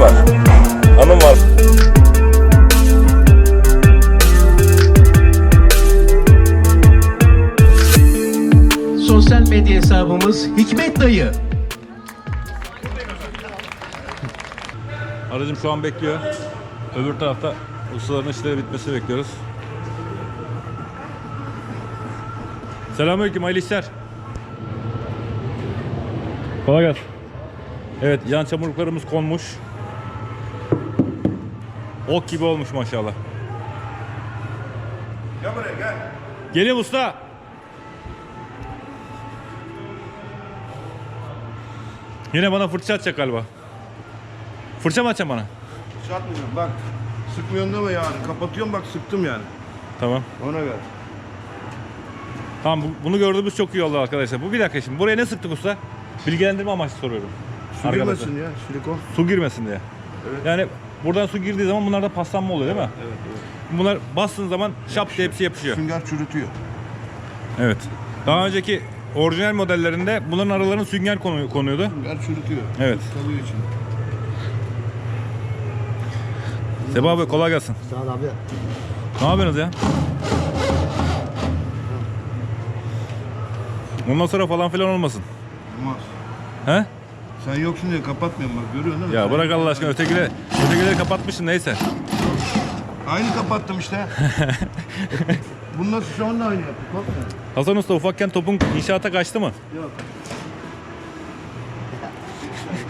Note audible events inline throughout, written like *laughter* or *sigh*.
var. Anım var. Sosyal medya hesabımız Hikmet Dayı. Aracım şu an bekliyor. Öbür tarafta ustaların işleri bitmesi bekliyoruz. Selamünaleyküm, hayırlı işler. Kolay gelsin. Evet, yan çamurluklarımız konmuş. Ok gibi olmuş maşallah. Gel buraya gel. Geliyorum usta. Yine bana fırça atacak galiba. Fırça mı atacaksın bana? Çatmıyorum bak. Sıkmıyorsun deme yani. Kapatıyorum bak sıktım yani. Tamam. Ona göre. Tamam bu- bunu gördüğümüz çok iyi oldu arkadaşlar. Bu bir dakika şimdi. Buraya ne sıktık usta? Bilgilendirme amaçlı soruyorum. Su Arkadaşlar. girmesin ya silikon. Su girmesin diye. Yani buradan su girdiği zaman bunlarda paslanma oluyor değil mi? Evet evet. Bunlar bastığın zaman şap diye hepsi yapışıyor. Sünger çürütüyor. Evet. Daha önceki orijinal modellerinde bunların aralarına sünger konu- konuyordu. Sünger çürütüyor. Evet. Kalıyor içinde. Seba abi kolay gelsin. Sağ ol abi. Ne yapıyorsunuz ya? Ondan sonra falan filan olmasın. Olmaz. He? Sen yoksun diye kapatmıyorum bak görüyorsun değil mi? Ya Sen- bırak Allah aşkına ötekileri, ötekileri kapatmışsın neyse. Aynı kapattım işte. *laughs* Bunu nasıl şu anda aynı yaptık korkma. Hasan Usta ufakken topun inşaata kaçtı mı? Yok.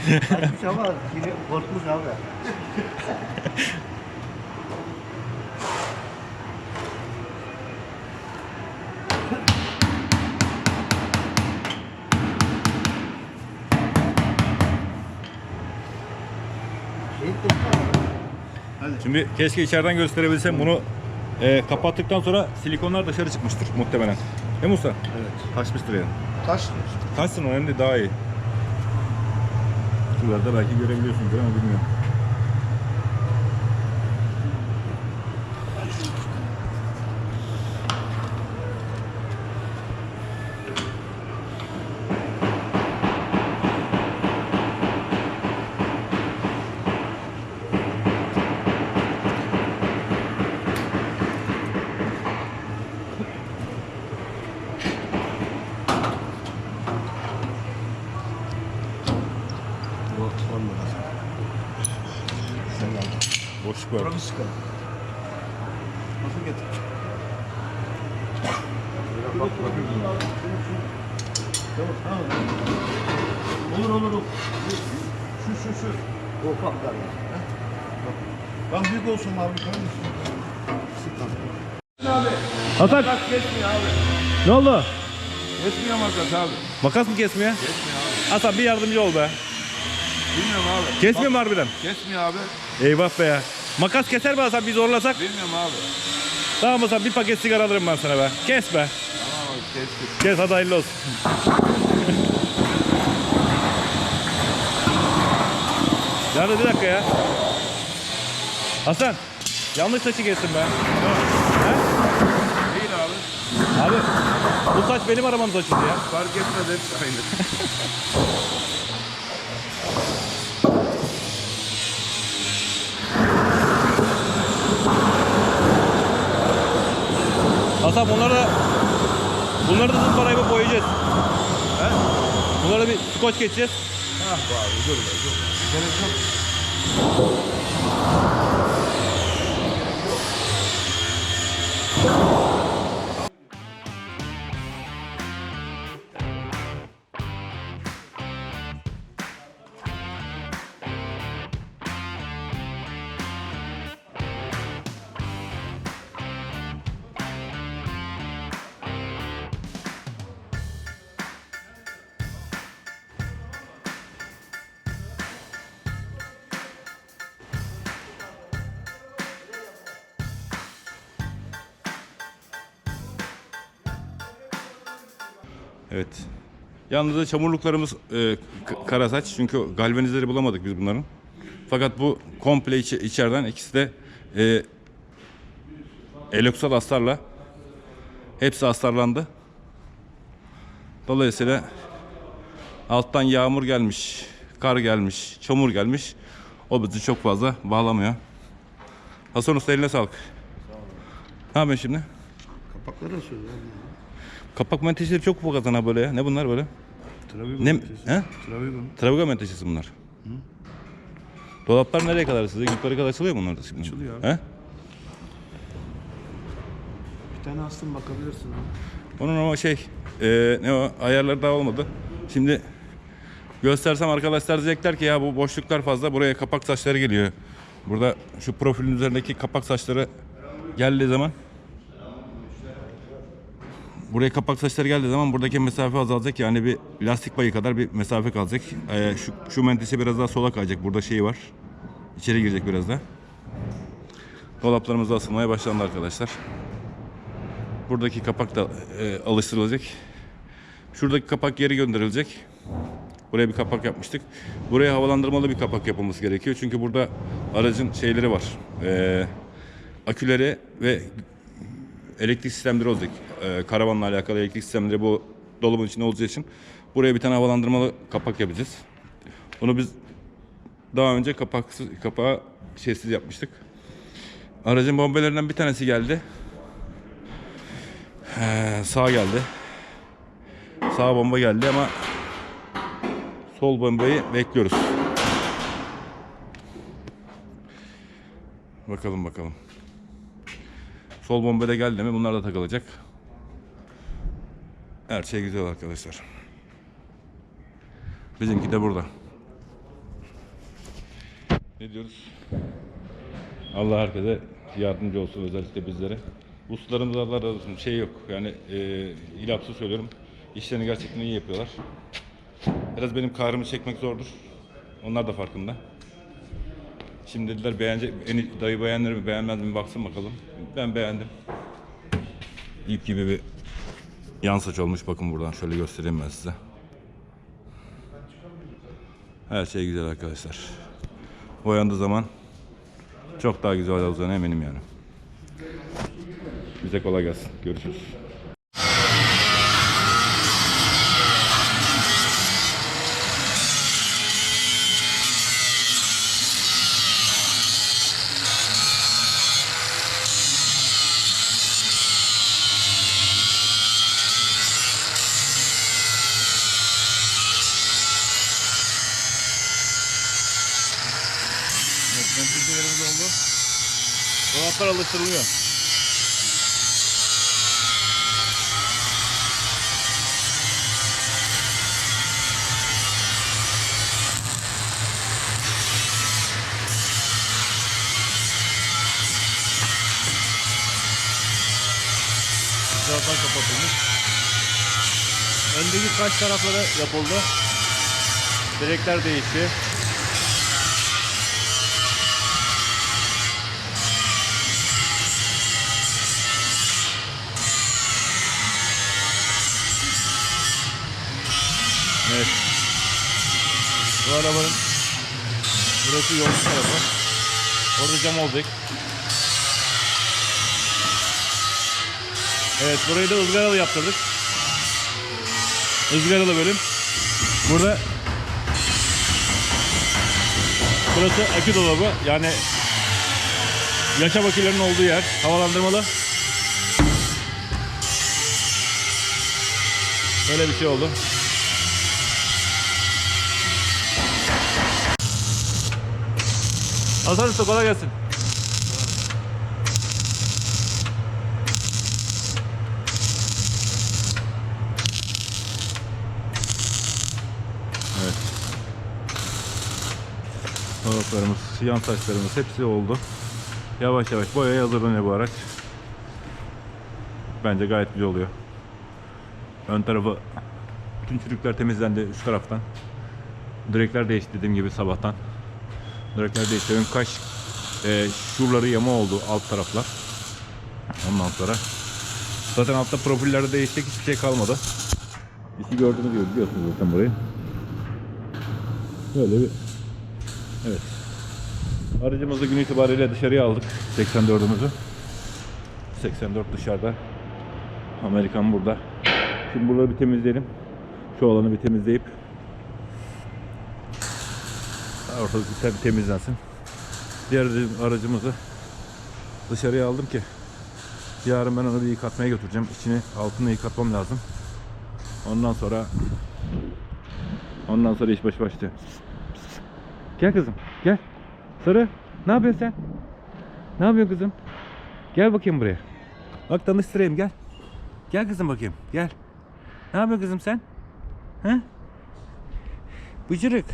*laughs* Kaçmış ama yine korkmuş abi. *laughs* Şimdi keşke içeriden gösterebilsem bunu e, kapattıktan sonra silikonlar dışarı çıkmıştır muhtemelen. Değil mi usta? Evet. Kaçmıştır yani. Taş. Kaçsın o hem de daha iyi. Şuralarda belki görebiliyorsunuz ama bilmiyorum. Bu olmadı. Sen aldın. Var. Buranı sıkalım. Nasıl getir? Olur olur olur. Şu şu şu. Bu ufaklar ya. Lan büyük olsun abi kardeşim. Hasan Makas kesmiyor abi. ne oldu? Kesmiyor makas abi. Makas mı kesmiyor? Kesmiyor abi. Hasan bir yardımcı ol be. Bilmiyorum abi. Kesmiyor mu harbiden? Kesmiyor abi. Eyvah be ya. Makas keser mi Hasan bir zorlasak? Bilmiyorum abi. Tamam Hasan bir paket sigara alırım ben sana be. Kes be. Tamam abi kestik. Kes hadi hayırlı olsun. Nerede bir dakika ya. Hasan. Yanlış saçı kestin be. He? Değil abi. Abi bu saç benim arabanın saçıydı ya. Fark etmez hepsi aynı. *laughs* Hasan bunları da bunları da zımparayı bir boyayacağız. He? Bunlara bir skoç geçeceğiz. Ah be abi dur be dur. Gerek yok. Evet. Yalnız da çamurluklarımız e, k- kara saç çünkü galvanizleri bulamadık biz bunların. Fakat bu komple içi- içeriden ikisi de e, eloksal astarla hepsi astarlandı. Dolayısıyla alttan yağmur gelmiş, kar gelmiş, çamur gelmiş. O bizi çok fazla bağlamıyor. Hasan Usta eline sağlık. Ne yapıyorsun şimdi? Kapakları asıyoruz. Kapak menteşeleri çok zaten ha böyle ya. Ne bunlar böyle? Travigo Ne? menteşesi. He? Travigo. Travigo menteşesi bunlar. Dolaplar nereye kadar size? Yukarı kadar açılıyor mu bunlar da şimdi? Açılıyor. He? Bir tane astım bakabilirsin. abi. Onun ama şey, e, ne o ayarları daha olmadı. Şimdi göstersem arkadaşlar diyecekler ki ya bu boşluklar fazla buraya kapak saçları geliyor. Burada şu profilin üzerindeki kapak saçları geldiği zaman buraya kapak saçları geldiği zaman buradaki mesafe azalacak yani bir lastik payı kadar bir mesafe kalacak. E, şu, şu menteşe biraz daha sola kayacak. Burada şey var. İçeri girecek biraz da. Dolaplarımız asılmaya başlandı arkadaşlar. Buradaki kapak da e, alıştırılacak. Şuradaki kapak geri gönderilecek. Buraya bir kapak yapmıştık. Buraya havalandırmalı bir kapak yapılması gerekiyor. Çünkü burada aracın şeyleri var. E, aküleri ve elektrik sistemleri olacak. E, karavanla alakalı elektrik sistemleri bu dolabın içinde olacağı için buraya bir tane havalandırmalı kapak yapacağız. Bunu biz daha önce kapaksız, kapağı şeysiz yapmıştık. Aracın bombelerinden bir tanesi geldi. Ee, sağ geldi. Sağ bomba geldi ama sol bombayı bekliyoruz. Bakalım bakalım. Sol bomba da geldi mi bunlar da takılacak. Her şey güzel arkadaşlar. Bizimki de burada. Ne diyoruz? Allah herkese yardımcı olsun özellikle bizlere. Ustalarımız Allah razı olsun. Şey yok yani e, ilapsı söylüyorum. İşlerini gerçekten iyi yapıyorlar. Biraz benim kahrımı çekmek zordur. Onlar da farkında. Şimdi dediler beğenecek, en, dayı beğenir mi beğenmez mi baksın bakalım. Ben beğendim. İp gibi bir yan saç olmuş. Bakın buradan şöyle göstereyim ben size. Her şey güzel arkadaşlar. Boyandığı zaman çok daha güzel olacağına eminim yani. Bize kolay gelsin. Görüşürüz. Evet, menteşelerimiz oldu. Dolaplar alıştırılıyor. Dolaplar kapatılmış. Öndeki kaç tarafları yapıldı. Direkler değişti. Arabanın burası yolcu tarafı. Orada cam olacak. Evet burayı da ızgaralı yaptırdık. Izgaralı bölüm. Burada Burası akü dolabı yani yaşam akülerinin olduğu yer havalandırmalı. Böyle bir şey oldu. Hasan Usta kolay gelsin. Evet. Dolaplarımız, yan saçlarımız hepsi oldu. Yavaş yavaş boyaya hazırlanıyor bu araç. Bence gayet güzel oluyor. Ön tarafı bütün çürükler temizlendi üst taraftan. Direkler değişti dediğim gibi sabahtan. Direkler değişti. Ön kaş e, şuraları yama oldu alt taraflar. Ondan sonra zaten altta profillerde değişecek hiçbir şey kalmadı. İşi gördüğünüz gibi biliyorsunuz zaten burayı. Böyle bir Evet. Aracımızı gün itibariyle dışarıya aldık. 84'ümüzü. 84 dışarıda. Amerikan burada. Şimdi buraları bir temizleyelim. Şu alanı bir temizleyip ortalık bir tem- temizlensin. Diğer aracı- aracımızı dışarıya aldım ki yarın ben onu bir yıkatmaya götüreceğim. İçini altını yıkatmam lazım. Ondan sonra ondan sonra iş baş başlıyor. Gel kızım gel. Sarı ne yapıyorsun sen? Ne yapıyorsun kızım? Gel bakayım buraya. Bak tanıştırayım gel. Gel kızım bakayım gel. Ne yapıyorsun kızım sen? He? Bıcırık.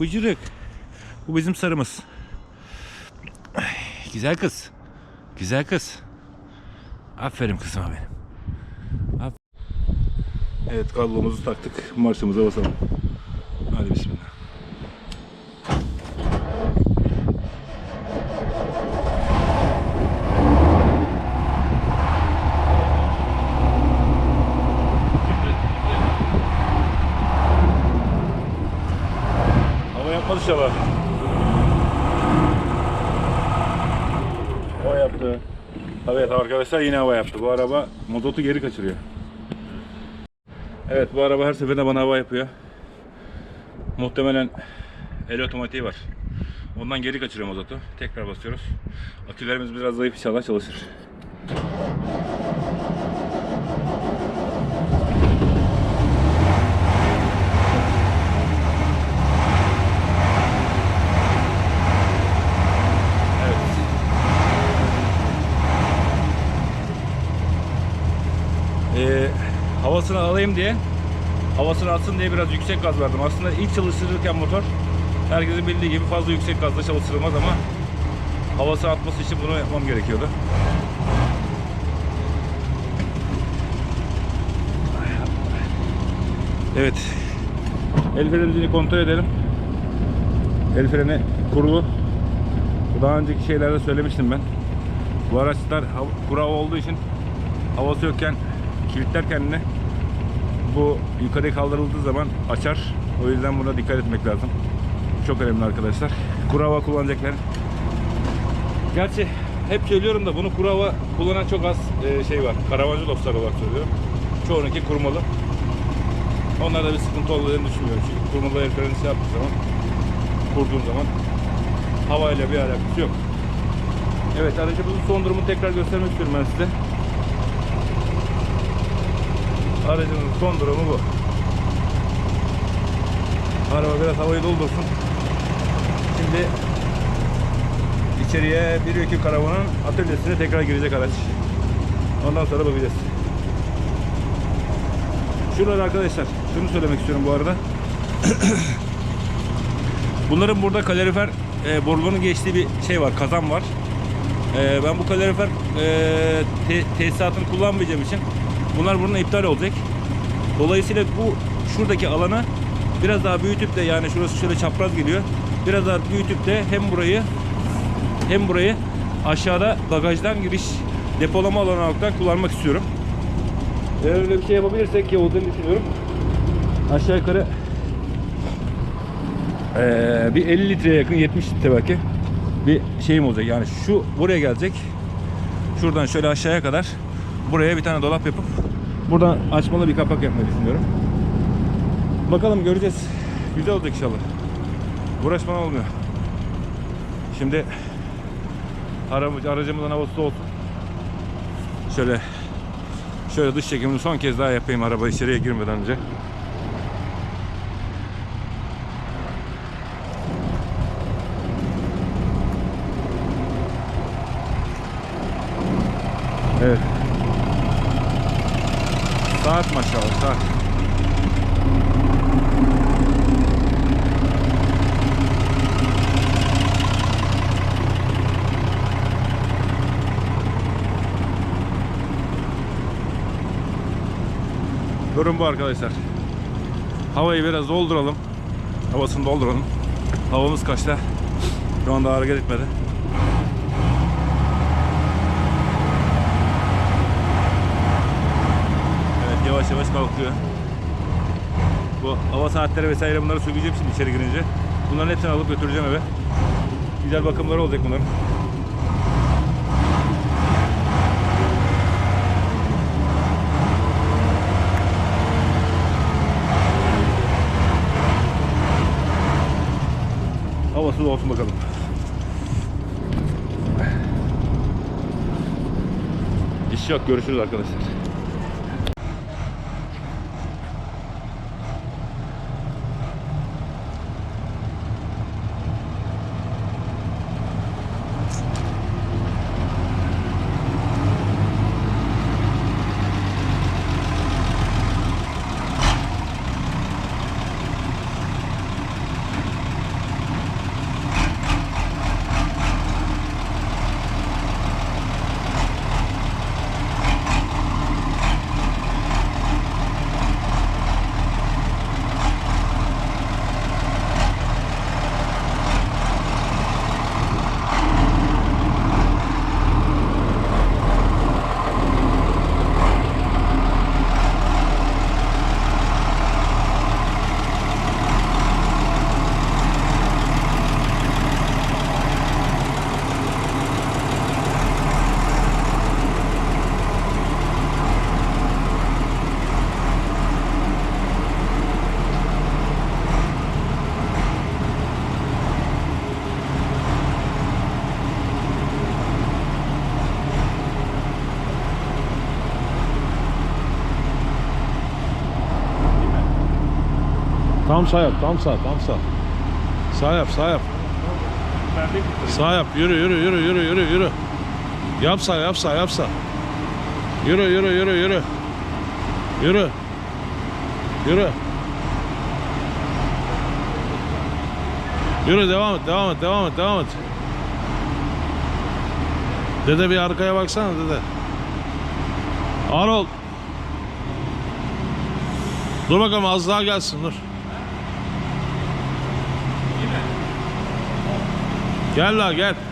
Bıcırık. Bu bizim sarımız. Güzel kız. Güzel kız. Aferin kızıma benim. Af- Evet kablomuzu taktık. Marşımıza basalım. Hadi bismillah. Hava yapmadı inşallah. Hava yaptı. Arkadaşlar yine hava yaptı. Bu araba mozotu geri kaçırıyor. Evet bu araba her seferinde bana hava yapıyor. Muhtemelen el otomatiği var. Ondan geri kaçırıyor mozotu. Tekrar basıyoruz. Akülerimiz biraz zayıf inşallah çalışır. Evet. Ee, havasını alayım diye havasını atsın diye biraz yüksek gaz verdim. Aslında ilk çalıştırırken motor herkesin bildiği gibi fazla yüksek gazla çalıştırılmaz ama havası atması için bunu yapmam gerekiyordu. Evet. El frenini kontrol edelim. El freni kurulu. Daha önceki şeylerde söylemiştim ben. Bu araçlar hava olduğu için havası yokken kilitler kendini bu yukarıya kaldırıldığı zaman açar. O yüzden buna dikkat etmek lazım. Çok önemli arkadaşlar. Kuru hava kullanacaklar. Gerçi hep söylüyorum da bunu kuru hava kullanan çok az e, şey var. Karavancı dostlar olarak söylüyorum. Çoğununki kurmalı. Onlarda bir sıkıntı olduğunu düşünmüyorum. Çünkü kurmalı el freni şey yaptığı zaman kurduğun zaman havayla bir alakası yok. Evet aracımızın son durumunu tekrar göstermek istiyorum ben size. Aracımızın son durumu bu. Araba biraz havayı doldursun. Şimdi içeriye bir öykü karavanın atölyesine tekrar girecek araç. Ondan sonra bakacağız. Şurada arkadaşlar, şunu söylemek istiyorum bu arada. *clears throat* Bunların burada kalorifer e, borularının geçtiği bir şey var, kazan var. E, ben bu kalorifer e, te- tesisatını kullanmayacağım için bunlar bunun iptal olacak. Dolayısıyla bu şuradaki alanı biraz daha büyütüp de yani şurası şöyle çapraz geliyor. Biraz daha büyütüp de hem burayı hem burayı aşağıda bagajdan giriş depolama alanı olarak kullanmak istiyorum. Eğer öyle bir şey yapabilirsek ki olduğunu düşünüyorum. Aşağı yukarı eee, bir 50 litreye yakın 70 litre belki bir şeyim olacak. Yani şu buraya gelecek. Şuradan şöyle aşağıya kadar buraya bir tane dolap yapıp buradan açmalı bir kapak yapmayı düşünüyorum. Bakalım göreceğiz. Güzel olacak inşallah. Uğraşmadan olmuyor. Şimdi aracı, aracımızın havası olsun. Şöyle şöyle dış çekimini son kez daha yapayım araba içeriye girmeden önce. Evet. Maşallah saat. Durum bu arkadaşlar. Havayı biraz dolduralım. Havasını dolduralım. Havamız kaçta? Şu anda hareket etmedi. Evet yavaş kalkıyor. Bu hava saatleri vesaire bunları sökeceğim şimdi içeri girince. Bunların hepsini alıp götüreceğim eve. Güzel bakımları olacak bunların. Hayırlısı olsun bakalım. İş yok. Görüşürüz arkadaşlar. Tam sağ yap, tam sağ, tam sağ. Sağ yap, sağ yap. Sağ yap, yürü, yürü, yürü, yürü, yürü, yürü. Yap sağ, yap sağ, yap sağ. Yürü, yürü, yürü, yürü. Yürü. Yürü. Yürü, devam et, devam et, devam et, devam et. Dede bir arkaya baksana dede. Arol. Dur bakalım az daha gelsin dur. Gel la gel.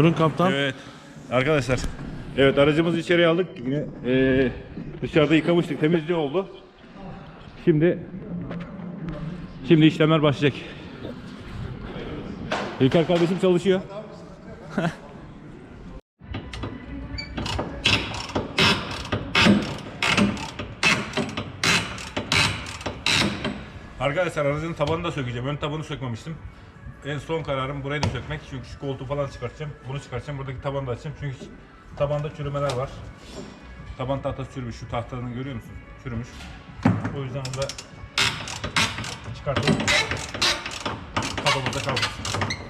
Buyurun kaptan. Evet. Arkadaşlar. Evet aracımızı içeriye aldık. Yine eee, dışarıda yıkamıştık. Temizliği oldu. Şimdi şimdi işlemler başlayacak. İlker kardeşim çalışıyor. *laughs* Arkadaşlar aracın tabanını da sökeceğim. Ön tabanı sökmemiştim. En son kararım burayı da sökmek. Çünkü şu koltuğu falan çıkartacağım. Bunu çıkartacağım. Buradaki tabanı da açacağım. Çünkü tabanda çürümeler var. Taban tahtası çürümüş. Şu tahtanın görüyor musun? Çürümüş. O yüzden onu da çıkartalım. Kabımızda kalmasın.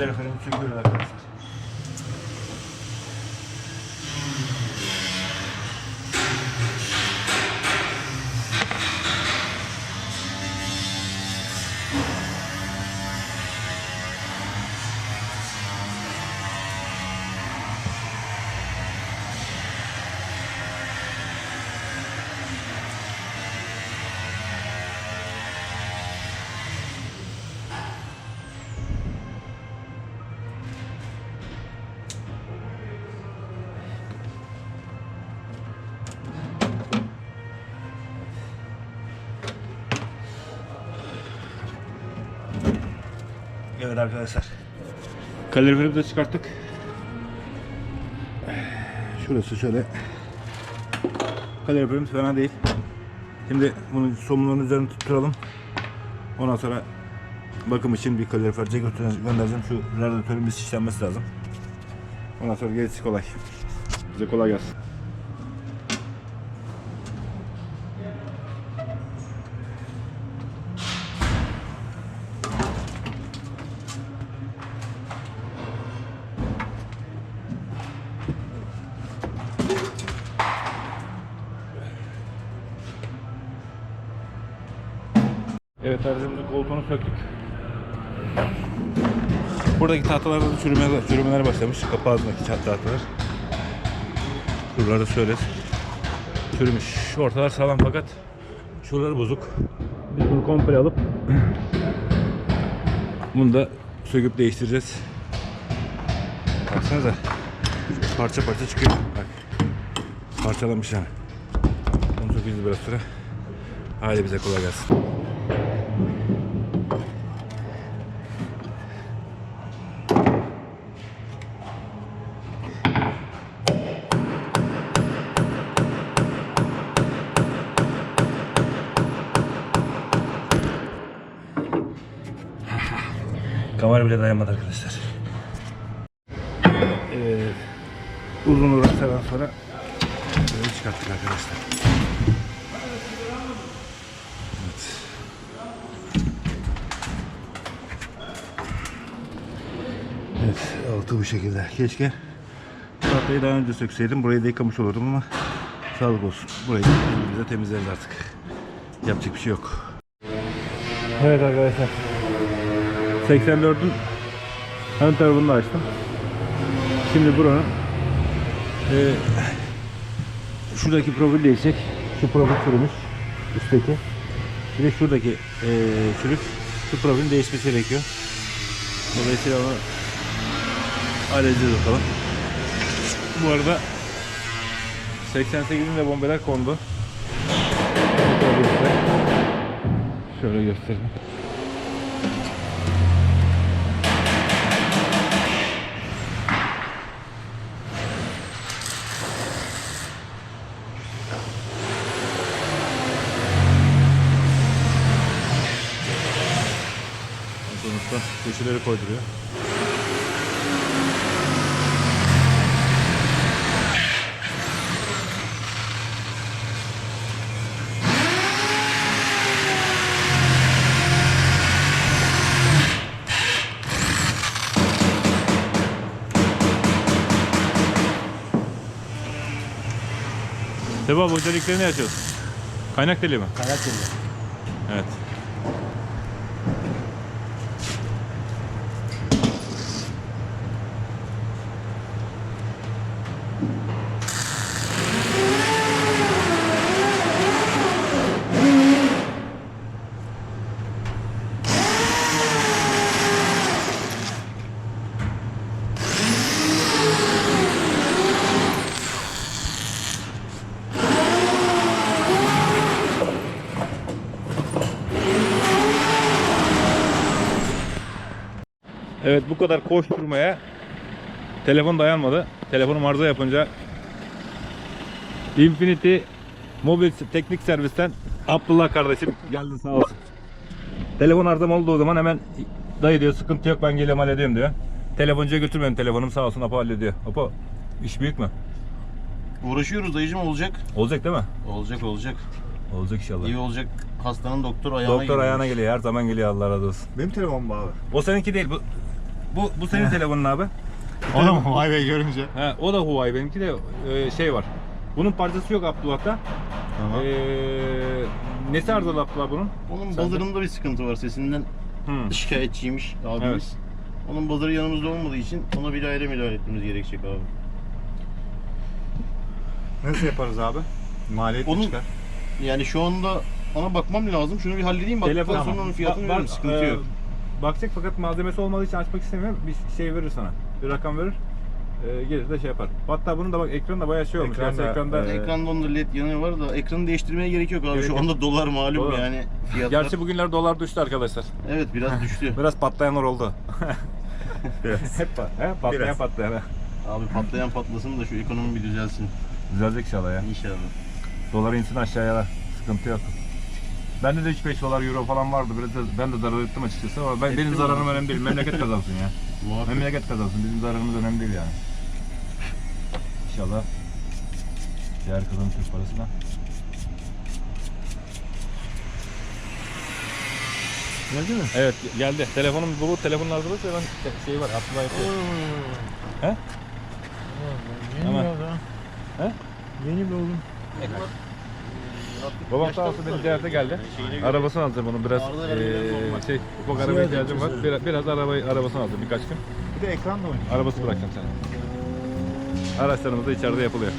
Kaloriferimi söküyoruz arkadaşlar. Evet arkadaşlar. Kaloriferimizi de çıkarttık. Şurası şöyle. Kaloriferimiz fena değil. Şimdi bunu somunların üzerine tutturalım. Ondan sonra bakım için bir kaloriferce göndereceğim. Şu radyatörün bir şişlenmesi lazım. Ondan sonra gerisi kolay. Bize kolay gelsin. Evet aracımızın koltuğunu söktük. Buradaki tahtalarda da çürümeler, çürümeler başlamış. Kapı ağzındaki tahtalar. Şuralarda şöyle çürümüş. Ortalar sağlam fakat şuraları bozuk. Biz bunu komple alıp bunu da söküp değiştireceğiz. Baksanıza parça parça çıkıyor. Bak. Parçalanmış yani. Onu sökeceğiz biraz sonra. Haydi bize kolay gelsin. Kamera bile dayanmadı arkadaşlar. Evet. Uzun uğraşlardan sonra böyle çıkarttık arkadaşlar. Evet. Evet, altı bu şekilde. Keşke tahtayı daha önce sökseydim. Burayı da yıkamış olurdum ama sağlık olsun. Burayı da temizleriz artık. Yapacak bir şey yok. Evet arkadaşlar. 84'ün ön tarafını da açtım. Şimdi buranın eee şuradaki profil değişecek. Şu profil çürümüş. Üstteki. Bir de şuradaki eee çürük. Şu profilin değişmesi gerekiyor. Dolayısıyla onu halledeceğiz bakalım. Bu arada 88'in de bombeler kondu. Şöyle göstereyim. Köşeleri koyduruyor. Seba bu delikleri ne açıyorsun? Kaynak deliği mi? Kaynak geliyor. Evet. Evet bu kadar koşturmaya telefon dayanmadı. Telefonum arıza yapınca Infinity Mobil Teknik Servis'ten Abdullah kardeşim geldin sağ olsun. Telefon arızam olduğu zaman hemen dayı diyor sıkıntı yok ben geliyorum hallediyorum diyor. Telefoncuya götürmedim telefonum sağ olsun Apo hallediyor. Apo iş büyük mü? Uğraşıyoruz dayıcım olacak. Olacak değil mi? Olacak olacak. Olacak inşallah. İyi olacak. Hastanın doktor ayağına Doktor geliyor. ayağına geliyor her zaman geliyor Allah razı olsun. Benim telefonum mu abi? O seninki değil bu Bu bu senin telefonun abi. O da Huawei görünce? He, o da Huawei benimki de e, şey var. Bunun parçası yok Abdullah'ta. Tamam. Ee, nesi arızalı Abdullah bunun? Onun buzzer'ında bir sıkıntı var. Sesinden Hı. şikayetçiymiş abimiz. Evet. Onun buzzer'ı yanımızda olmadığı için ona bir ayrı müdahale etmemiz gerekecek abi. Nasıl yaparız abi? Maliyet mi Onun- çıkar? Yani şu anda ona bakmam lazım. Şunu bir halledeyim. Baktıktan Telefon sonra onun fiyatını Ba- veririm. bak, Sıkıntı e, yok. Bakacak fakat malzemesi olmadığı için açmak istemiyorum. Bir şey verir sana. Bir rakam verir. E, gelir de şey yapar. Hatta bunun da bak ekranı da bayağı şey olmuş. Ekran Gerçi da, ekranda e, Ekranda onda led yanı var da ekranı değiştirmeye gerek yok abi. Gerek Şu yok. anda dolar malum Dolar. yani fiyatlar. Gerçi bugünler dolar düştü arkadaşlar. Evet biraz düştü. Biraz patlayanlar oldu. *laughs* Biraz. *laughs* Hep pa- he? patlayan Biraz. patlayan. abi patlayan patlasın da şu ekonomi bir düzelsin. Düzelecek inşallah ya. İnşallah. Dolar insin aşağıya da. Sıkıntı yok. Bende de 3-5 dolar euro falan vardı. Biraz da, ben de zarar ettim açıkçası ama ben, benim zararım önemli değil. Memleket kazansın ya. Memleket kazansın. Bizim zararımız önemli değil yani. İnşallah. Diğer kazanın Türk parası da. Geldi mi? Evet geldi. Telefonum bu telefonun ve ben te- şey var Abdullah yapıyor. He? Yeni Hemen. biraz ha. He? Yeni bir oğlum. Babam sağ olsun beni ziyarete geldi. Arabasını alacağım onun biraz vergiler şey ufak arabaya ihtiyacım var. Biraz, biraz arabayı arabasını alacağım birkaç gün. Bir de ekranla oynuyor. Arabası bırakacağım sana. Araçlarımız da içeride yapılıyor.